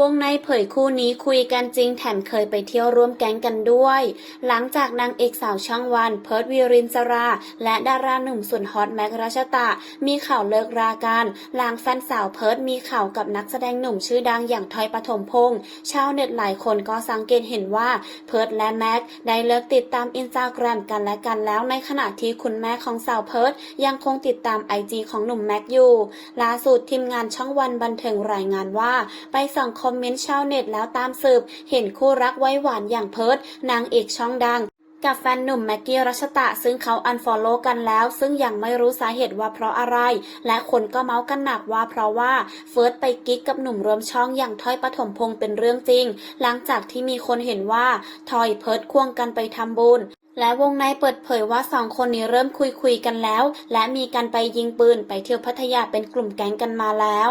วงในเผยคู่นี้คุยกันจริงแถมเคยไปเที่ยวร่วมแก๊งกันด้วย หลังจากนางเอกสาวช่องวัน เพิร์ดวีรินจรา และดาราหนุ่มสุดฮอตแม็กรัชตะ มีข่าวเลิกรากันหลังแฟนสาวเพิร์ดมีข่าวกับนักแสดงหนุ่มชื่อดังอย่างทอยปฐมพงษ์ชาวเน็ตหลายคนก็สังเกตเห็นว่าเพิร์ดและแม็กได้เลิกติดตามอินสตาแกรมกันและกันแล้วในขณะที่คุณแม่ของสาวเพิร์ดยังคงติดตามไอจีของหนุ่มแม็กอยู่ล่าสุดทีมงานช่องวันบันเทิงรายงานว่าไปส่องคอมเมนต์ชาวเน็ตแล้วตามสืบ เห็นคู่รักไว้หวานอย่างเพิร์ดนางเอกช่องดังกับแฟนหนุ่มแม็กกี้รัชตะ ซึ่งเขาอันฟอลโล่กันแล้ว ซึ่งยังไม่รู้สาเหตุว่าเพราะอะไร และคนก็เมาส์กันหนักว่าเพราะว่าเฟิร์สไปกิ๊กกับหนุ่มรวมช่องอย่างทอยปฐมพงษ์เป็นเรื่องจริง หลังจากที่มีคนเห็นว่าทอยเพิร์ดควงกันไปทำบุญและวงในเปิดเผยว่าสองคนนี้เริ่มคุยคุยๆกันแล้ว และมีการไปยิงปืนไปเที่ยวพัทยาเป็นกลุ่มแก๊งกันมาแล้ว